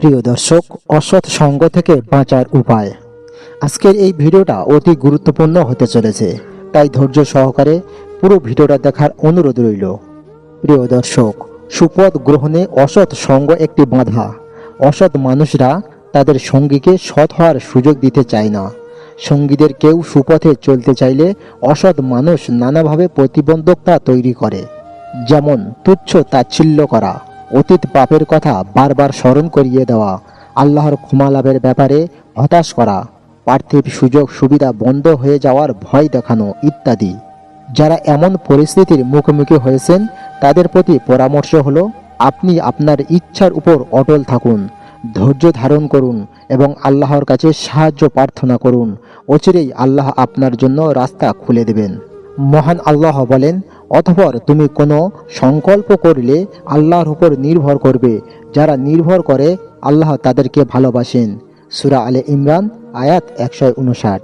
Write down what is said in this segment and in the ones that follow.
প্রিয় দর্শক, অসৎ সঙ্গ থেকে বাঁচার উপায়। আজকের এই ভিডিওটা অতি গুরুত্বপূর্ণ হতে চলেছে, তাই ধৈর্য সহকারে পুরো ভিডিওটা দেখার অনুরোধ রইল। প্রিয় দর্শক, সুপথ গ্রহণে অসৎ সঙ্গ একটি বাধা। অসৎ মানুষরা তাদের সঙ্গীকে সৎ হওয়ার সুযোগ দিতে চায় না। সঙ্গীদের কেউ সুপথে চলতে চাইলে অসৎ মানুষ নানাভাবে প্রতিবন্ধকতা তৈরি করে, যেমন তুচ্ছ তাচ্ছিল্য করা অতীত পাপের কথা বারবার স্মরণ করিয়ে দেওয়া, আল্লাহর ক্ষমা লাভের ব্যাপারে হতাশ করা, পার্থিব সুযোগ সুবিধা বন্ধ হয়ে যাওয়ার ভয় দেখানো ইত্যাদি। যারা এমন পরিস্থিতির মুখোমুখি হয়েছেন, তাদের প্রতি পরামর্শ হলো, আপনি আপনার ইচ্ছার উপর অটল থাকুন, ধৈর্য ধারণ করুন এবং আল্লাহর কাছে সাহায্য প্রার্থনা করুন। অচিরেই আল্লাহ আপনার জন্য রাস্তা খুলে দেবেন। মহান আল্লাহ বলেন অতঃপর তুমি কোনো সংকল্প করলে আল্লাহর উপর নির্ভর করবে। যারা নির্ভর করে, আল্লাহ তাদেরকে ভালোবাসেন। সুরা আলে ইমরান, আয়াত একশো উনষাট।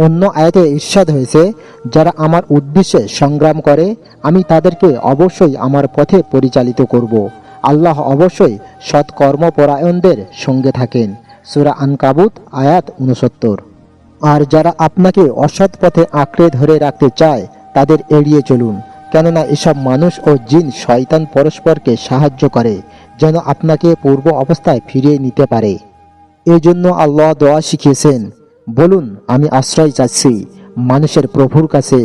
অন্য আয়াতে ঈর্ষাদ হয়েছে, যারা আমার উদ্দেশ্যে সংগ্রাম করে, আমি তাদেরকে অবশ্যই আমার পথে পরিচালিত করব। আল্লাহ অবশ্যই সৎকর্মপরায়ণদের সঙ্গে থাকেন। সুরা আনকাবুত, আয়াত উনসত্তর। আর যারা আপনাকে অসৎ পথে আঁকড়ে ধরে রাখতে চায়, তাদের এড়িয়ে চলুন। কেননা এসব মানুষ ও জিন শয়তান পরস্পরকে সাহায্য করে, যেন আপনাকে পূর্ব অবস্থায় ফিরিয়ে নিতে পারে। এজন্য আল্লাহ দোয়া শিখিয়েছেন, বলুন, আমি আশ্রয় চাচ্ছি মানুষের প্রভুর কাছে,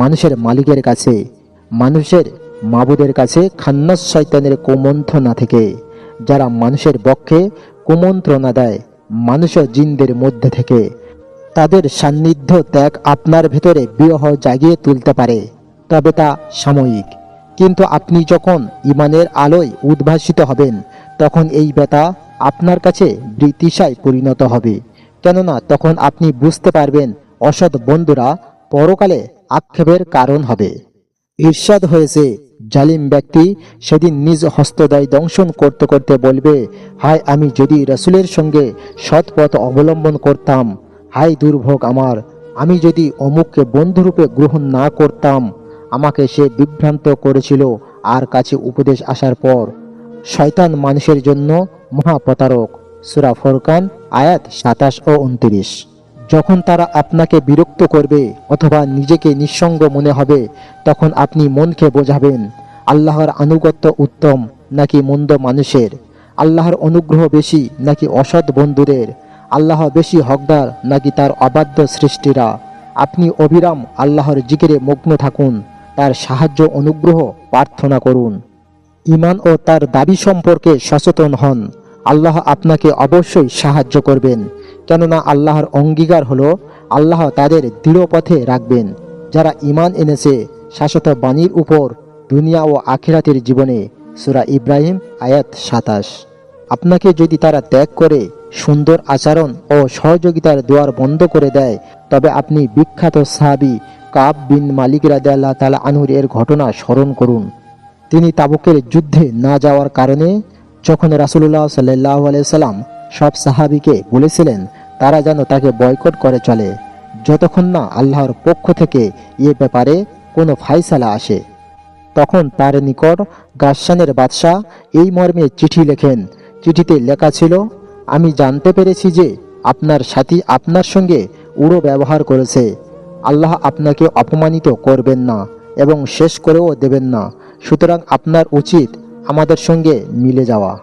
মানুষের মালিকের কাছে, মানুষের মাবুদের কাছে খান্নাস শয়তানের কুমন্ত্রণা থেকে, যারা মানুষের পক্ষে কুমন্ত্রণা দেয়, মানুষ ও জিনদের মধ্যে থেকে। তাদের সান্নিধ্য ত্যাগ আপনার ভেতরে বিরহ জাগিয়ে তুলতে পারে। তবে তা সাময়িক। কিন্তু আপনি যখন ইমানের আলোয় উদ্ভাসিত হবেন, তখন এই ব্যথা আপনার কাছে বৃত্তিশায় পরিণত হবে। কেননা তখন আপনি বুঝতে পারবেন, অসৎ বন্ধুরা পরকালে আক্ষেপের কারণ হবে। ঈর্ষাদ হয়েছে জালিম ব্যক্তি, সেদিন নিজ হস্তদয় দংশন করতে করতে বলবে, হায়, আমি যদি রসুলের সঙ্গে সৎ পথ অবলম্বন করতাম, হায় দুর্ভোগ আমার, আমি যদি অমুককে বন্ধুরূপে গ্রহণ না করতাম আমাকে সে বিভ্রান্ত করেছিল আর কাছে উপদেশ আসার পর শয়তান মানুষের জন্য মহাপ্রতারক। সুরা ফরকান, আয়াত সাতাশ ও উনত্রিশ। যখন তারা আপনাকে বিরক্ত করবে অথবা নিজেকে নিঃসঙ্গ মনে হবে, তখন আপনি মনকে বোঝাবেন, আল্লাহর আনুগত্য উত্তম নাকি মন্দ মানুষের? আল্লাহর অনুগ্রহ বেশি নাকি অসৎ বন্ধুদের? আল্লাহ বেশি হকদার নাকি তার অবাধ্য সৃষ্টিরা? আপনি অবিরাম আল্লাহর জিকিরে মগ্ন থাকুন। তার সাহায্য, অনুগ্রহ, প্রার্থনা করুন। ইমান ও তার দাবি সম্পর্কে সচেতন হন। আল্লাহ আপনাকে অবশ্যই সাহায্য করবেন। কেননা আল্লাহর অঙ্গীকার হলো, আল্লাহ তাদের দৃঢ় পথে রাখবেন। যারা ইমান এনেছে শাশ্বত বাণীর উপর, দুনিয়া ও আখিরাতের জীবনে, সুরা ইব্রাহিম আয়াত সাতাশ। আপনাকে যদি তারা ত্যাগ করে, সুন্দর আচরণ ও সহযোগিতার দুয়ার বন্ধ করে দেয়, তবে আপনি বিখ্যাত সাহাবি কাব বিন মালিক রাদিয়াল্লাহ তালা আনহুর এর ঘটনা স্মরণ করুন। তিনি তাবুকের যুদ্ধে না যাওয়ার কারণে যখন রাসুল্লাহ সাল্লাহ সাল্লাম সব সাহাবিকে বলেছিলেন, তারা যেন তাকে বয়কট করে চলে। যতক্ষণ না আল্লাহর পক্ষ থেকে এ ব্যাপারে কোনো ফাইসালা আসে, তখন তার নিকট গাসানের বাদশাহ এই মর্মে চিঠি লেখেন। চিঠিতে লেখা ছিল, আমি জানতে পেরেছি যে আপনার সাথী আপনার সঙ্গে উড়ো ব্যবহার করেছে। আল্লাহ আপনাকে অপমানিত করবেন না এবং শেষ করেও দেবেন না। সুতরাং আপনার উচিত আমাদের সঙ্গে মিলে যাওয়া।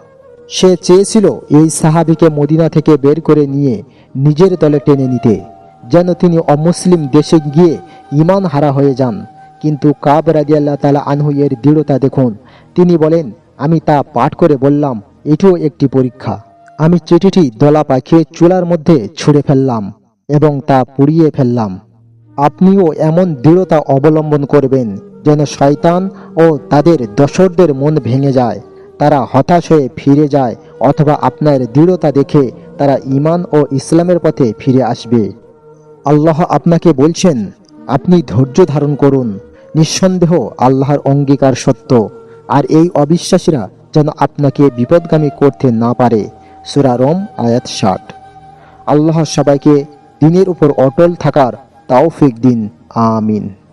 সে চেয়েছিল এই সাহাবিকে মদিনা থেকে বের করে নিয়ে নিজের দলে টেনে নিতে, যেন তিনি অমুসলিম দেশে গিয়ে ইমান হারা হয়ে যান। কিন্তু কাব রাজিয়াল্লাহ তালা আনহু এর দৃঢ়তা দেখুন। তিনি বলেন, আমি তা পাঠ করে বললাম, এটিও একটি পরীক্ষা। আমি চিঠিটি দলা পাখিয়ে চুলার মধ্যে ছুঁড়ে ফেললাম এবং তা পুড়িয়ে ফেললাম। আপনিও এমন দৃঢ়তা অবলম্বন করবেন যেন শয়তান ও তাদের দশরদের মন ভেঙে যায়। তারা হতাশ হয়ে ফিরে যায় অথবা আপনার দৃঢ়তা দেখে তারা ইমান ও ইসলামের পথে ফিরে আসবে। আল্লাহ আপনাকে বলছেন, আপনি ধৈর্য ধারণ করুন। নিঃসন্দেহ আল্লাহর অঙ্গীকার সত্য। আর এই অবিশ্বাসীরা যেন আপনাকে বিপদগামী করতে না পারে। সুরারম আয়াত ষাট। আল্লাহ সবাইকে দিনের উপর অটল থাকার Taufik Din. Amin.